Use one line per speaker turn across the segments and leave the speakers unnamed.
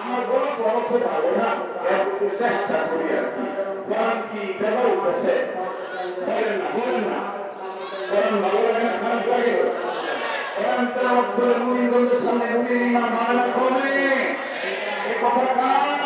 আমার কোনো চেষ্টা করি আর কি কোরআন কি দেখা উঠেছে বলেন না বলেন না কোরআন ভালো লাগে না খারাপ লাগে কোরআন তেলাওয়াত করে মুমিনগঞ্জের সামনে মুমিন ইমাম মানে কমে এ কথা কার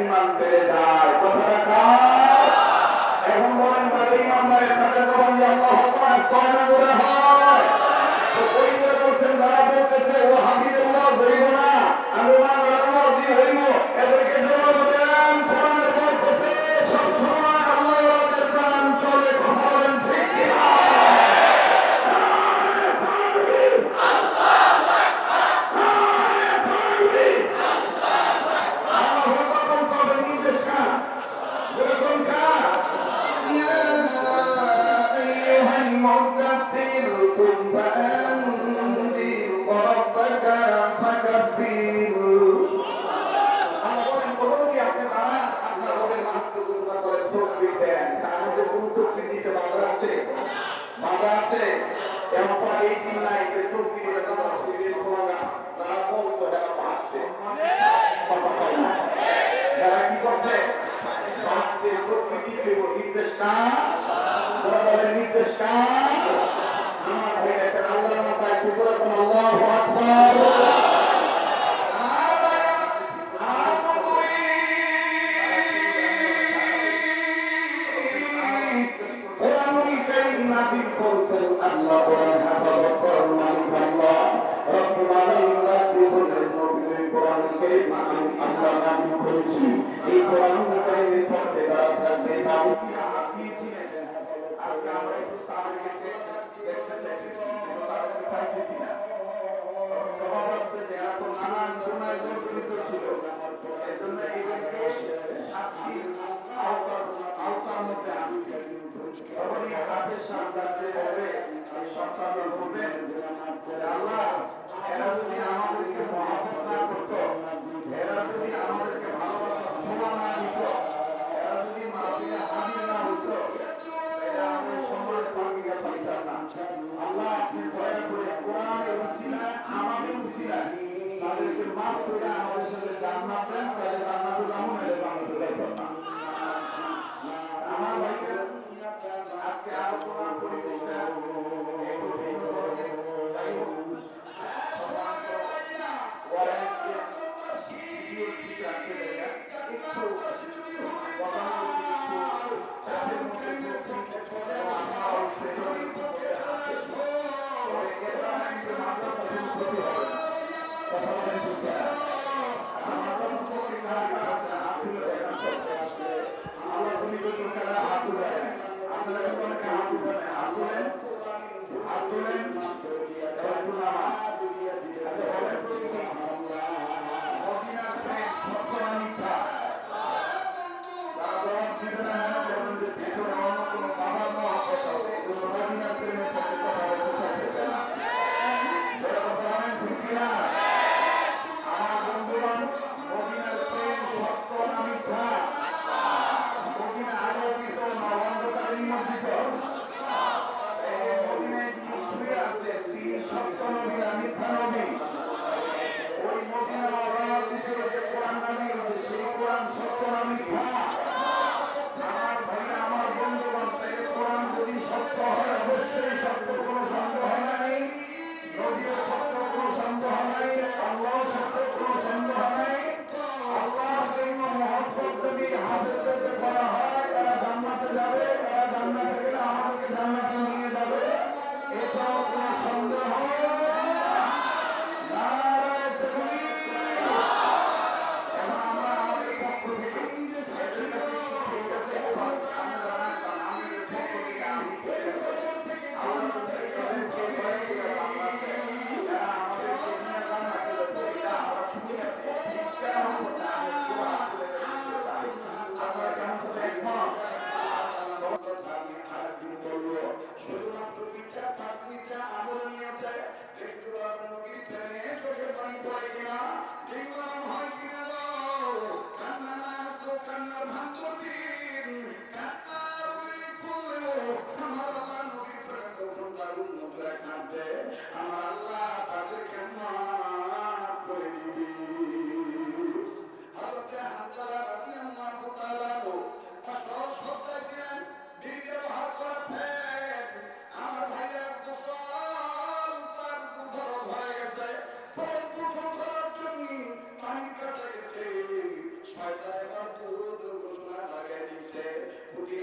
ইমান পেয়ে যায় কথাটা কার? এখন বলেন তাদের ইমান নয় তাদের জবান দিয়ে আল্লাহ আকবার ছয় করে হয়। ওই করে বলছেন তারা বলতেছে, ও হাবিবুল্লাহ হইব না। আমি আল্লাহ জি হইব। এদেরকে জবাব দেন কোরআনের করতে সব করছে পাচ্ছে প্রকৃতি দিতে নির্দেশ কার? যারা নির্দেশ কার? আমার ভাই একটা আল্লাহর মাথায় পুজোর আল্লাহ এই কোরআন কারিমের সাথে তারা থাকবে আজকে আমরা একটু তাদেরকে দেখতে চাইছি তাদেরকে পাইতেছি না সভাপতি যারা তো নানান সময় জড়িত ছিল এজন্য এইগুলিকে শাস্তির আওতার আওতার মধ্যে আনছে তখনই হাতের সামনে হবে এই সন্তানরা বলবেন যে আল্লাহ আমাদেরকে করতো এরা যদি আমাদেরকে ভালোবাসা ক্ষমা না দিত, এরা যদি মাটিতে হাজির না হতো এরা আমাদের সম্মানের ভূমিকা পাইতাম না। আল্লাহ আপনি দয়া করে কোরআনের উসিলায়, আমাদের উসিলায় তাদেরকে মাফ করে আমাদের সাথে জান্নাত দেন, তাহলে জান্নাতুল আমন এটা জান্নাতুল যাইতাম না।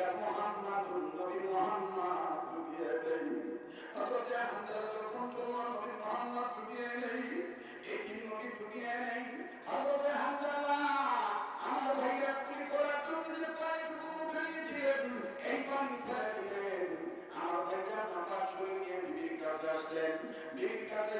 আর মোহাম্মদুর নবী মোহাম্মদ ডুবিয়ে দেই হযরতে হামজা যখন তোমার নবী মোহাম্মদ ডুবিয়ে নেই এটি নবী কাছে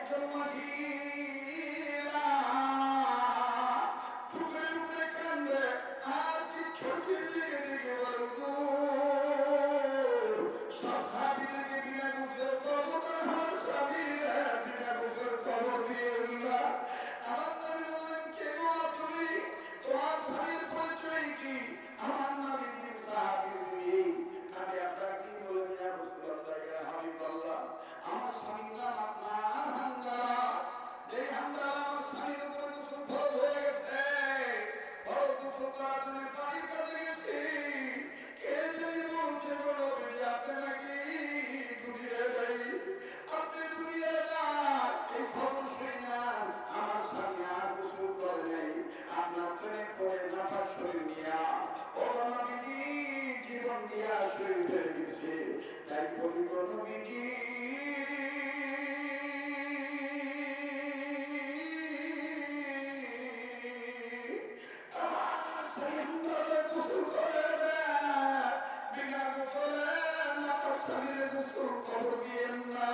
একজন মানুষ ইতিহাস হয়ে গেছে তাই পরিবর্তন কি বিনা গোসলে মাত্র শরীরে গোসল খবর দিয়েন না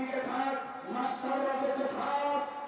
টিকে থাক মাস্টাররা বেঁচে থাক।